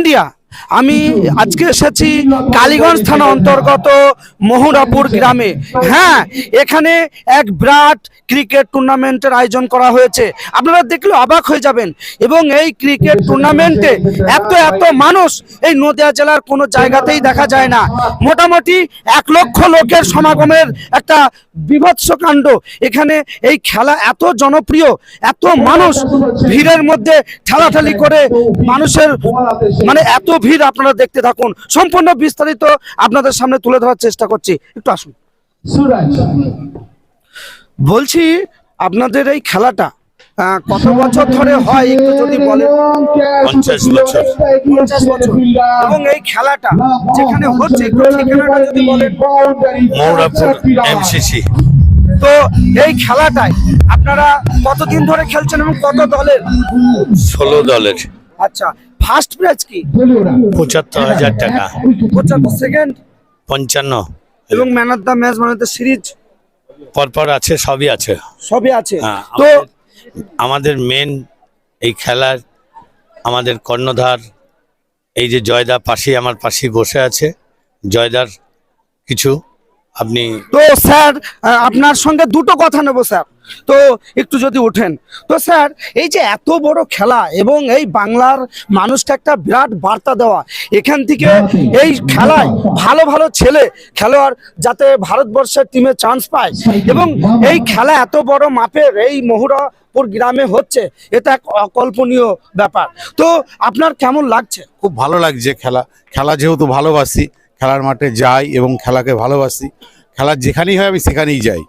India আমি আজকে এসেছি কালীগঞ্জ থানা অন্তর্গত মোহরাপুর গ্রামে। হ্যাঁ এখানে এক বিরাট ক্রিকেট টুর্নামেন্টের আয়োজন করা হয়েছে। আপনারা দেখলে অবাক হয়ে যাবেন। এবং এই ক্রিকেট টুর্নামেন্টে এত এত মানুষ এই নদিয়া জেলার কোনো জায়গাতেই দেখা যায় না। মোটামুটি এক লক্ষ লোকের সমাগমের একটা বিভৎস কাণ্ড। এখানে এই খেলা এত জনপ্রিয়, এত মানুষ ভিড়ের মধ্যে ঠেলাঠালি করে মানুষের মানে এত ভিড় আপনারা দেখতে থাকুন। সম্পূর্ণ বিস্তারিত আপনাদের সামনে তুলে ধরার চেষ্টা করছি। একটু আসুন। বলছি আপনাদের এই খেলাটা কত বছর ধরে হয় একটু যদি বলেন? এবং এই খেলাটা যেখানে হচ্ছে তো এই খেলাটায় আপনারা কতদিন ধরে খেলছেন এবং কত দলের? ষোলো দলের। আচ্ছা ফার্স্ট প্রাইজ কি? পঁচাত্তর হাজার টাকা। পঁচাত্তর সেকেন্ড। পঞ্চান্ন। এবং ম্যান অফ দ্য ম্যাচ মানে সিরিজ? পরপর আছে সবই আছে। সবই আছে। হ্যাঁ, তো আমাদের- মেন এই খেলার আমাদের কর্ণধার এই যে জয়দা পাশেই আমার পাশেই বসে আছে। জয়দার কিছু আপনি তো স্যার আপনার সঙ্গে দুটো কথা নেব স্যার। তো একটু যদি ওঠেন। তো স্যার, এই যে এত বড় খেলা এবং এই বাংলার মানুষকে একটা বিরাট বার্তা দেওয়া, এখান থেকে এই খেলায় ভালো ভালো ছেলে খেলোয়াড় যাতে ভারতবর্ষের টিমে চান্স পায় এবং এই খেলা এত বড় মাপের এই মহুরাপুর গ্রামে হচ্ছে, এটা এক অকল্পনীয় ব্যাপার। তো আপনার কেমন লাগছে? খুব ভালো লাগছে খেলা। খেলা যেহেতু ভালোবাসি, খেলার মাঠে যাই এবং খেলাকে ভালোবাসি, খেলা যেখানেই হয় আমি সেখানেই যাই।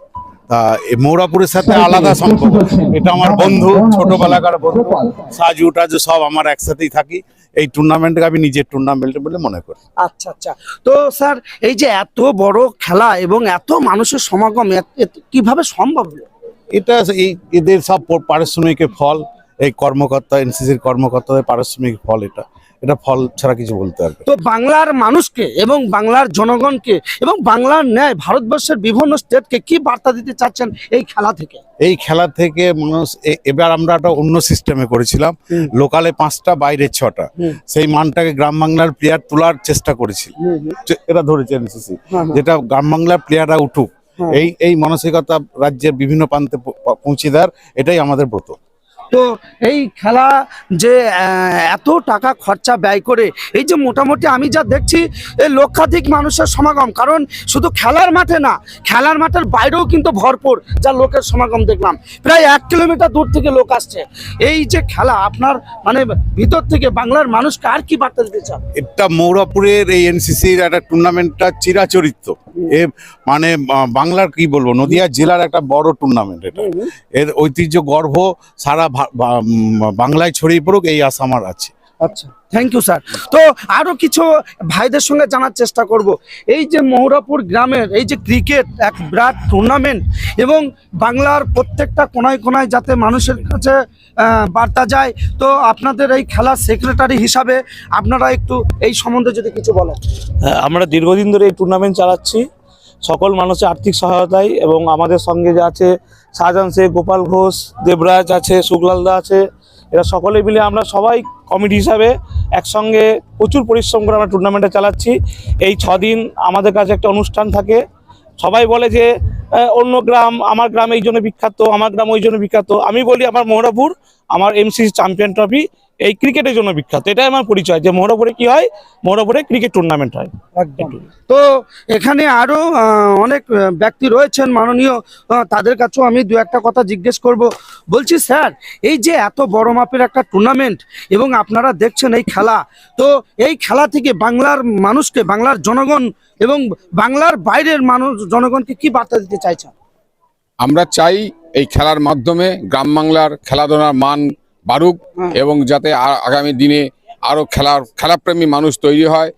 মৌরাপুরের সাথে আলাদা সম্পর্ক। এটা আমার বন্ধু ছোটবেলাকার বন্ধু সাজু টাজু সব আমার একসাথেই থাকি। এই টুর্নামেন্টকে আমি নিজের টুর্নামেন্ট বলে মনে করি। আচ্ছা আচ্ছা। তো স্যার এই যে এত বড় খেলা এবং এত মানুষের সমাগম কীভাবে সম্ভব এটা এই এদের সব পারিশ্রমিকের ফল এই কর্মকর্তা এনসিসির কর্মকর্তাদের পারিশ্রমিক ফল এটা। এটা ফল ছাড়া কিছু বলতে পারবে তো বাংলার মানুষকে এবং বাংলার জনগণকে এবং বাংলার ন্যায় ভারতবর্ষের বিভিন্ন স্টেটকে কি বার্তা দিতে চাচ্ছেন এই খেলা থেকে? এই খেলা থেকে মানুষ এবার আমরা একটা অন্য সিস্টেমে করেছিলাম। লোকালে পাঁচটা বাইরে ছটা। সেই মানটাকে গ্রাম বাংলার প্লেয়ার তোলার চেষ্টা করেছিল। এটা ধরেছে এনসিসি হ্যাঁ, হ্যাঁ। যেটা গ্রাম বাংলার প্লেয়াররা উঠুক হ্যাঁ। এই এই মানসিকতা রাজ্যের বিভিন্ন প্রান্তে পৌঁছে দেওয়ার এটাই আমাদের ব্রত। তো এই খেলা যে এত টাকা খরচা ব্যয় করে এই যে মোটামুটি আমি যা দেখছি এই লক্ষাধিক মানুষের সমাগম। কারণ শুধু খেলার মাঠে না খেলার মাঠের বাইরেও কিন্তু ভরপুর যা লোকের সমাগম দেখলাম। প্রায় এক কিলোমিটার দূর থেকে লোক আসছে। এই যে খেলা আপনার মানে ভিতর থেকে বাংলার মানুষকে আর কি বার্তা দিতে চান? এটা মৌরাপুরের এই এনসিসির একটা টুর্নামেন্টটা চিরাচরিত। এ মানে বাংলার কি বলব নদিয়া জেলার একটা বড় টুর্নামেন্ট এটা। এর ঐতিহ্য গর্ব সারা বাংলায় ছড়িয়ে পড়ুক এই আশা আমার আছে। আচ্ছা থ্যাংক ইউ স্যার তো আরও কিছু ভাইদের সঙ্গে জানার চেষ্টা করব। এই যে মহুরাপুর গ্রামের এই যে ক্রিকেট এক বিরাট টুর্নামেন্ট এবং বাংলার প্রত্যেকটা কোনায় কোনায় যাতে মানুষের কাছে বার্তা যায় তো আপনাদের এই খেলার সেক্রেটারি হিসাবে আপনারা একটু এই সম্বন্ধে যদি কিছু বলেন। হ্যাঁ, আমরা দীর্ঘদিন ধরে এই টুর্নামেন্ট চালাচ্ছি। সকল মানুষের আর্থিক সহায়তায় এবং আমাদের সঙ্গে যে আছে শাহজাহান শেখ, গোপাল ঘোষ, দেবরাজ আছে সুগলালদা আছে, এরা সকলে মিলে আমরা সবাই কমিটি হিসাবে একসঙ্গে প্রচুর পরিশ্রম করে আমরা টুর্নামেন্টটা চালাচ্ছি। এই ছদিন আমাদের কাছে একটা অনুষ্ঠান থাকে। সবাই বলে যে অন্য গ্রাম, আমার গ্রাম এই জন্য বিখ্যাত, আমার গ্রাম ওই জন্য বিখ্যাত। আমি বলি আমার মোহরাপুর আমার এমসি চ্যাম্পিয়ন ট্রফি এই ক্রিকেটের জন্য বিখ্যাত। এটাই আমার পরিচয় যে মোহরাপুরে কি হয় মোহরাপুরে ক্রিকেট টুর্নামেন্ট হয়। একদম। তো এখানে আরও অনেক ব্যক্তি রয়েছেন মাননীয় তাদের কাছেও আমি দু একটা কথা জিজ্ঞেস করব। বলছি স্যার এই যে এত বড় মাপের একটা টুর্নামেন্ট এবং আপনারা দেখছেন এই খেলা তো এই খেলা থেকে বাংলার মানুষকে বাংলার জনগণ এবং বাংলার বাইরের মানুষ জনগণকে কি বার্তা দিতে চাইছেন? আমরা চাই এই খেলার মাধ্যমে গ্রাম বাংলার খেলাধুলার মান বাড়ুক হ্যাঁ। এবং যাতে আগামী দিনে আরও খেলার খেলাপ্রেমী মানুষ তৈরি হয়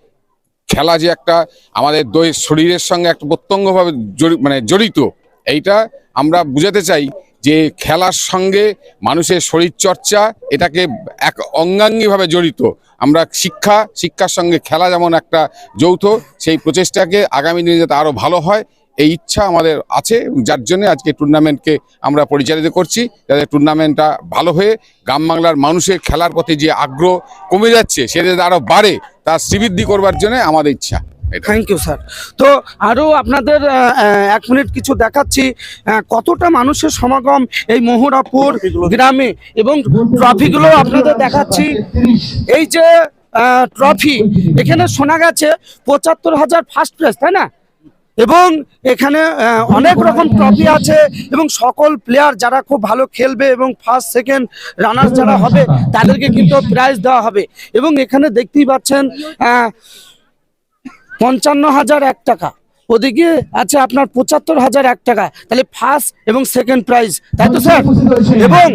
খেলা যে একটা আমাদের দই শরীরের সঙ্গে একটা প্রত্যঙ্গভাবে জড়ি- মানে জড়িত এইটা আমরা বুঝাতে চাই যে খেলার সঙ্গে মানুষের শরীর চর্চা এটাকে এক অঙ্গাঙ্গিভাবে জড়িত আমরা শিক্ষা শিক্ষার সঙ্গে খেলা যেমন একটা যৌথ সেই প্রচেষ্টাকে আগামী দিনে যাতে আরও ভালো হয় এই ইচ্ছা আমাদের আছে যার জন্য আজকে টুর্নামেন্টকে আমরা পরিচালিত করছি। যাতে টুর্নামেন্টটা ভালো হয়ে গ্রাম বাংলার মানুষের খেলার প্রতি যে আগ্রহ কমে যাচ্ছে সেটা যাতে আরও বাড়ে, তার শ্রীবৃদ্ধি করবার জন্য আমাদের ইচ্ছা। থ্যাংক ইউ স্যার তো আরও আপনাদের এক মিনিট কিছু দেখাচ্ছি কতটা মানুষের সমাগম এই মোহরাপুর গ্রামে এবং ট্রফিগুলো আপনাদের দেখাচ্ছি। এই যে ট্রফি এখানে শোনা গেছে পঁচাত্তর হাজার ফার্স্ট প্রাইজ তাই না? এবং এখানে অনেক রকম ট্রফি আছে এবং সকল প্লেয়ার যারা খুব ভালো খেলবে এবং ফার্স্ট সেকেন্ড রানার যারা হবে, তাদেরকে কিন্তু প্রাইজ দেওয়া হবে। এবং এখানে দেখতেই পাচ্ছেন পঞ্চান্ন হাজার এক টাকা। ওদিকে আছে আপনার পঁচাত্তর হাজার এক টাকা। তাহলে ফার্স্ট এবং সেকেন্ড প্রাইজ তাই তো স্যার এবং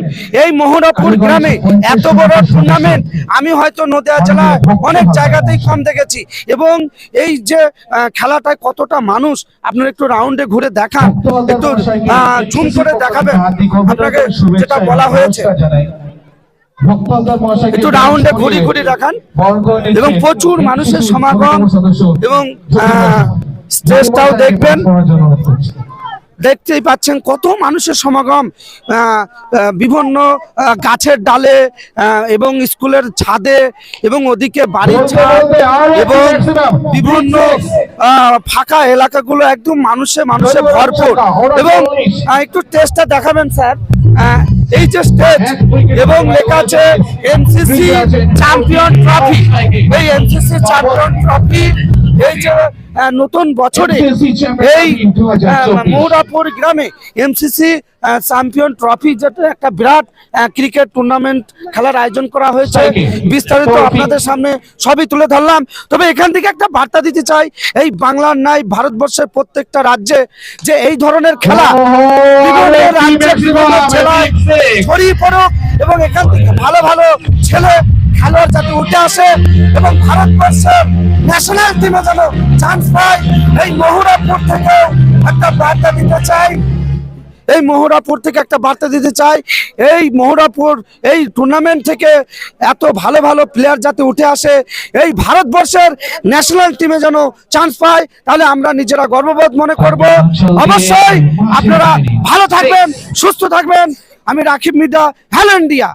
এই মোহনপুর গ্রামে এত বড় টুর্নামেন্ট আমি হয়তো নদিয়া জেলায় অনেক জায়গাতেই কম দেখেছি। এবং এই যে খেলাটায় কতটা মানুষ আপনার একটু রাউন্ডে ঘুরে দেখান একটু জুম করে দেখাবেন। আপনাকে যেটা বলা হয়েছে। একটু রাউন্ডে ঘুরি ঘুরি দেখান। এবং প্রচুর মানুষের সমাগম এবং আহ, স্টেজটাও দেখবেন। দেখতেই পাচ্ছেন কত মানুষের সমাগম বিভিন্ন গাছের ডালে এবং স্কুলের ছাদে এবং ওদিকে বাড়ির ছাদ এবং বিভিন্ন ফাঁকা এলাকাগুলো একদম মানুষে মানুষে ভরপুর। এবং একটু টেস্টটা দেখাবেন স্যার। এই যে স্টেজ এবং লেখা আছে এমসিসি চ্যাম্পিয়ন ট্রফি এই এমসিসি চ্যাম্পিয়ন ট্রফি এই যে নতুন বছরে এই মৌরাপুর গ্রামে এমসিসি চ্যাম্পিয়ন ট্রফি যেটা একটা বিরাট ক্রিকেট টুর্নামেন্ট খেলার আয়োজন করা হয়েছে বিস্তারিত আপনাদের সামনে সবই তুলে ধরলাম তবে এখান থেকে একটা বার্তা দিতে চাই এই বাংলার নাই ভারতবর্ষের প্রত্যেকটা রাজ্যে যে এই ধরনের খেলা রাজ্যে ছড়িয়ে পড়ুক এবং এখান থেকে ভালো ভালো ছেলে খেলোয়াড় যাতে উঠে আসে এবং ভারতবর্ষের ন্যাশনাল টিমে যেন চান্স পায়, এই মহুরাপুর থেকে একটা বার্তা দিতে চাই। এই মোহরাপুর থেকে একটা বার্তা দিতে চাই, এই মোহরাপুর, এই টুর্নামেন্ট থেকে এত ভালো ভালো প্লেয়ার যাতে উঠে আসে, এই ভারতবর্ষের ন্যাশনাল টিমে যেন চান্স পায়, তাহলে আমরা নিজেরা গর্ববোধ মনে করব। অবশ্যই আপনারা ভালো থাকবেন, সুস্থ থাকবেন। আমি রাখিব মির্জা হ্যালো ইন্ডিয়া।